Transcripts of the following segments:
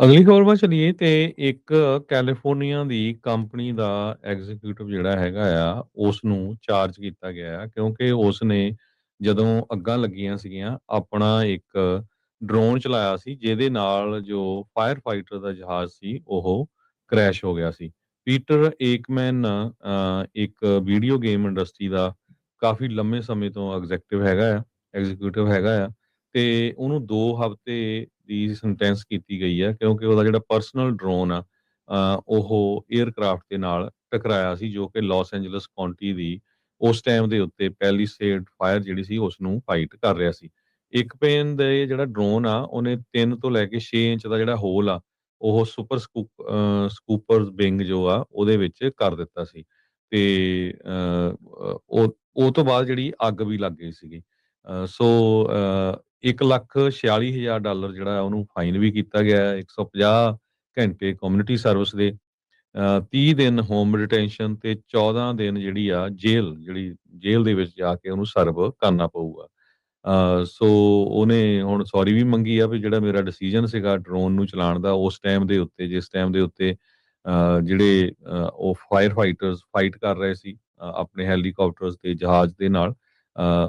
ਅਗਲੀ ਖਬਰ ਵੱਲ ਚਲੀਏ ਤੇ ਇੱਕ ਕੈਲੀਫੋਰਨੀਆ ਦੀ ਕੰਪਨੀ ਦਾ ਐਗਜ਼ੀਕਿਊਟਿਵ ਜਿਹੜਾ ਹੈਗਾ ਆ ਉਸ ਨੂੰ ਚਾਰਜ ਕੀਤਾ ਗਿਆ ਆ ਕਿਉਂਕਿ ਉਸ ਨੇ ਜਦੋਂ ਅੱਗਾਂ ਲੱਗੀਆਂ ਸੀਗੀਆਂ ਆਪਣਾ ਇੱਕ ਡਰੋਨ ਚਲਾਇਆ ਸੀ ਜਿਹਦੇ ਨਾਲ ਜੋ ਫਾਇਰ ਫਾਈਟਰ ਦਾ ਜਹਾਜ਼ ਸੀ ਉਹ ਕ੍ਰੈਸ਼ ਹੋ ਗਿਆ ਸੀ। ਪੀਟਰ ਏਕਮੈਨ ਅ, ਇੱਕ ਵੀਡੀਓ ਗੇਮ ਇੰਡਸਟਰੀ ਦਾ ਕਾਫੀ ਲੰਮੇ ਸਮੇਂ ਤੋਂ ਐਗਜ਼ੈਕਟਿਵ ਹੈਗਾ ਆ ਐਗਜ਼ੀਕਿਊਟਿਵ ਹੈਗਾ ਆ ਤੇ ਉਹਨੂੰ 2 ਹਫ਼ਤੇ ਦੀ ਸੈਂਟੈਂਸ ਕੀਤੀ ਗਈ ਹੈ ਕਿਉਂਕਿ ਉਹਦਾ ਜਿਹੜਾ ਪਰਸਨਲ ਡਰੋਨ ਆ ਉਹ 에ਅਰਕ੍ਰਾਫਟ ਦੇ ਨਾਲ ਟਕਰਾਇਆ ਸੀ ਜੋ ਕਿ ਲਾਸ ਐਂਜਲਸ ਕਾਉਂਟੀ ਦੀ ਉਸ ਟਾਈਮ ਦੇ ਉੱਤੇ ਪੈਲੀਸੇਡ ਫਾਇਰ ਜਿਹੜੀ ਸੀ ਉਸ ਨੂੰ ਫਾਈਟ ਕਰ ਰਿਹਾ ਸੀ। ਇੱਕ ਪੇਨ ਦੇ ਜਿਹੜਾ ਡਰੋਨ ਆ ਉਹਨੇ 3 ਤੋਂ ਲੈ ਕੇ 6 ਇੰਚ ਦਾ ਜਿਹੜਾ ਹੋਲ ਆ ਉਹ super scoop uh, scoopers wing ਜੋ ਆ ਉਹਦੇ ਵਿੱਚ ਕਰ ਦਿੱਤਾ ਸੀ। ਤੇ ਉਹ ਉਹ ਤੋਂ ਬਾਅਦ ਜਿਹੜੀ ਅੱਗ ਵੀ ਲੱਗ ਗਈ ਸੀਗੀ। ਅ, ਸੋ ਅ, 1,46,000 ਡਾਲਰ ਜਿਹੜਾ ਉਹਨੂੰ ਫਾਈਨ ਵੀ ਕੀਤਾ ਗਿਆ ਹੈ 150 ਘੰਟੇ ਕਮਿਊਨਿਟੀ ਸਰਵਿਸ ਦੇ ਅ, 30 ਦਿਨ ਹੋਮ ਡਿਟੈਂਸ਼ਨ ਤੇ 14 ਦਿਨ ਜਿਹੜੀ ਆ ਜੇਲ੍ਹ ਜਿਹੜੀ ਜੇਲ੍ਹ ਦੇ ਵਿੱਚ ਜਾ ਕੇ ਉਹਨੂੰ ਸਰਵ ਕਰਨਾ ਪਊਗਾ। ਸੋ ਉਹਨੇ ਹੁਣ ਸੌਰੀ ਵੀ ਮੰਗੀ ਆ ਵੀ ਜਿਹੜਾ ਮੇਰਾ ਡਿਸੀਜਨ ਸੀਗਾ ਡਰੋਨ ਨੂੰ ਚਲਾਉਣ ਦਾ ਉਸ ਟਾਈਮ ਦੇ ਉੱਤੇ ਜਿਸ ਟਾਈਮ ਦੇ ਉੱਤੇ ਅ, ਜਿਹੜੇ ਉਹ ਫਾਇਰ ਫਾਈਟਰਸ ਫਾਈਟ ਕਰ ਰਹੇ ਸੀ ਆਪਣੇ ਹੈਲੀਕਾਪਟਰਸ ਤੇ ਜਹਾਜ਼ ਦੇ ਨਾਲ।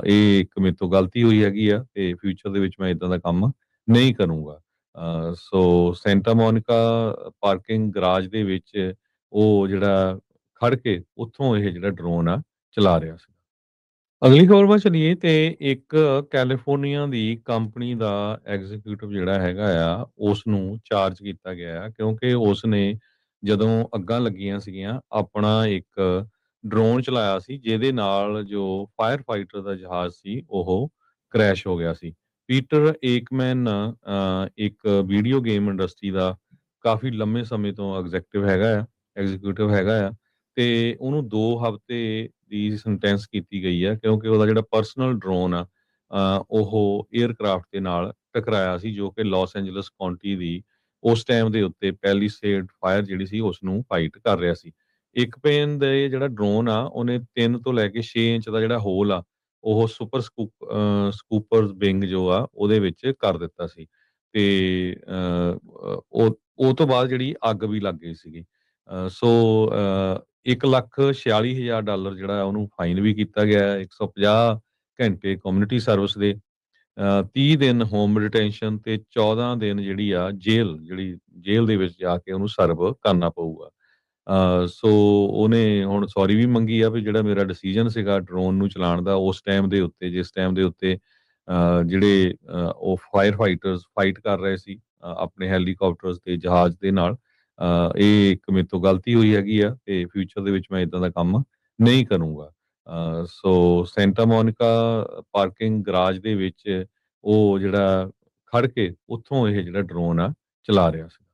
ਇਹ ਇੱਕ ਮੇਰੇ ਤੋਂ ਗਲਤੀ ਹੋਈ ਹੈਗੀ ਆ ਤੇ ਫਿਊਚਰ ਦੇ ਵਿੱਚ ਮੈਂ ਇਦਾਂ ਦਾ ਕੰਮ ਨਹੀਂ ਕਰੂੰਗਾ। So Santa Monica parking garage ਦੇ ਵਿੱਚ ਉਹ ਜਿਹੜਾ ਖੜ ਕੇ ਉੱਥੋਂ ਇਹ ਜਿਹੜਾ ਡਰੋਨ ਆ ਚਲਾ ਰਿਹਾ ਸੀ। ਅਗਲੀ ਖਬਰ ਵੱਲ ਚਲੀਏ ਤੇ ਇੱਕ ਕੈਲੀਫੋਰਨੀਆ ਦੀ ਕੰਪਨੀ ਦਾ ਐਗਜ਼ੀਕਿਊਟਿਵ ਜਿਹੜਾ ਹੈਗਾ ਆ ਉਸ ਨੂੰ ਚਾਰਜ ਕੀਤਾ ਗਿਆ ਆ ਕਿਉਂਕਿ ਉਸ ਨੇ ਜਦੋਂ ਅੱਗਾਂ ਲੱਗੀਆਂ ਸੀਗੀਆਂ, ਆਪਣਾ ਇੱਕ ਡਰੋਨ ਚਲਾਇਆ ਸੀ, ਜਿਹਦੇ ਨਾਲ ਜੋ ਫਾਇਰ ਫਾਈਟਰ ਦਾ ਜਹਾਜ਼ ਸੀ, ਉਹ ਕ੍ਰੈਸ਼ ਹੋ ਗਿਆ ਸੀ। ਪੀਟਰ ਏਕਮੈਨ ਇੱਕ ਵੀਡੀਓ ਗੇਮ ਇੰਡਸਟਰੀ ਦਾ ਕਾਫੀ ਲੰਮੇ ਸਮੇਂ ਤੋਂ ਐਗਜ਼ੈਕਟਿਵ ਹੈਗਾ ਆ ਐਗਜ਼ੀਕਿਊਟਿਵ ਹੈਗਾ ਆ, ਤੇ ਉਹਨੂੰ 2 ਹਫ਼ਤੇ ਦੀ ਸੈਂਟੈਂਸ ਕੀਤੀ ਗਈ ਹੈ ਕਿਉਂਕਿ ਉਹਦਾ ਜਿਹੜਾ ਪਰਸਨਲ ਡਰੋਨ ਆ ਉਹ 에ਅਰਕ੍ਰਾਫਟ ਦੇ ਨਾਲ ਟਕਰਾਇਆ ਸੀ, ਜੋ ਕਿ ਲਾਸ ਐਂਜਲਸ ਕਾਉਂਟੀ ਦੀ ਉਸ ਟਾਈਮ ਦੇ ਉੱਤੇ ਪੈਲੀਸੇਡ ਫਾਇਰ ਜਿਹੜੀ ਸੀ ਉਸ ਨੂੰ ਫਾਈਟ ਕਰ ਰਿਹਾ ਸੀ। ਇੱਕ ਪੇਨ ਦੇ ਜਿਹੜਾ ਡਰੋਨ ਆ ਉਹਨੇ 3 ਤੋਂ ਲੈ ਕੇ 6 ਇੰਚ ਦਾ ਜਿਹੜਾ ਹੋਲ ਆ ਉਹ super scoop uh, scoopers wing ਜੋ ਆ ਉਹਦੇ ਵਿੱਚ ਕਰ ਦਿੱਤਾ ਸੀ। ਤੇ ਉਹ ਉਹ ਤੋਂ ਬਾਅਦ ਜਿਹੜੀ ਅੱਗ ਵੀ ਲੱਗ ਗਈ ਸੀਗੀ। ਅ, ਸੋ ਅ, 1,46,000 ਡਾਲਰ ਜਿਹੜਾ ਉਹਨੂੰ ਫਾਈਨ ਵੀ ਕੀਤਾ ਗਿਆ ਹੈ 150 ਘੰਟੇ ਕਮਿਊਨਿਟੀ ਸਰਵਿਸ ਦੇ। ਅ, 30 ਦਿਨ ਹੋਮ ਡਿਟੈਂਸ਼ਨ ਤੇ 14 ਦਿਨ ਜਿਹੜੀ ਆ ਜੇਲ੍ਹ ਜਿਹੜੀ ਜੇਲ੍ਹ ਦੇ ਵਿੱਚ ਜਾ ਕੇ ਉਹਨੂੰ ਸਰਵ ਕਰਨਾ ਪਊਗਾ। ਸੋ ਉਹਨੇ ਹੁਣ ਸੌਰੀ ਵੀ ਮੰਗੀ ਆ ਵੀ ਜਿਹੜਾ ਮੇਰਾ ਡਿਸੀਜਨ ਸੀਗਾ ਡਰੋਨ ਨੂੰ ਚਲਾਉਣ ਦਾ, ਉਸ ਟਾਈਮ ਦੇ ਉੱਤੇ, ਜਿਸ ਟਾਈਮ ਦੇ ਉੱਤੇ ਜਿਹੜੇ ਉਹ ਫਾਇਰ ਫਾਈਟਰਸ ਫਾਈਟ ਕਰ ਰਹੇ ਸੀ ਆਪਣੇ ਹੈਲੀਕਾਪਟਰਸ ਤੇ ਜਹਾਜ਼ ਦੇ ਨਾਲ ਇਹ ਇੱਕ ਮੇਰੇ ਤੋਂ ਗਲਤੀ ਹੋਈ ਹੈਗੀ ਆ ਤੇ ਫਿਊਚਰ ਦੇ ਵਿੱਚ ਮੈਂ ਇਦਾਂ ਦਾ ਕੰਮ ਨਹੀਂ ਕਰੂੰਗਾ। So Santa Monica parking garage ਦੇ ਵਿੱਚ ਉਹ ਜਿਹੜਾ ਖੜ ਕੇ ਉੱਥੋਂ ਇਹ ਜਿਹੜਾ ਡਰੋਨ ਆ ਚਲਾ ਰਿਹਾ ਸੀ।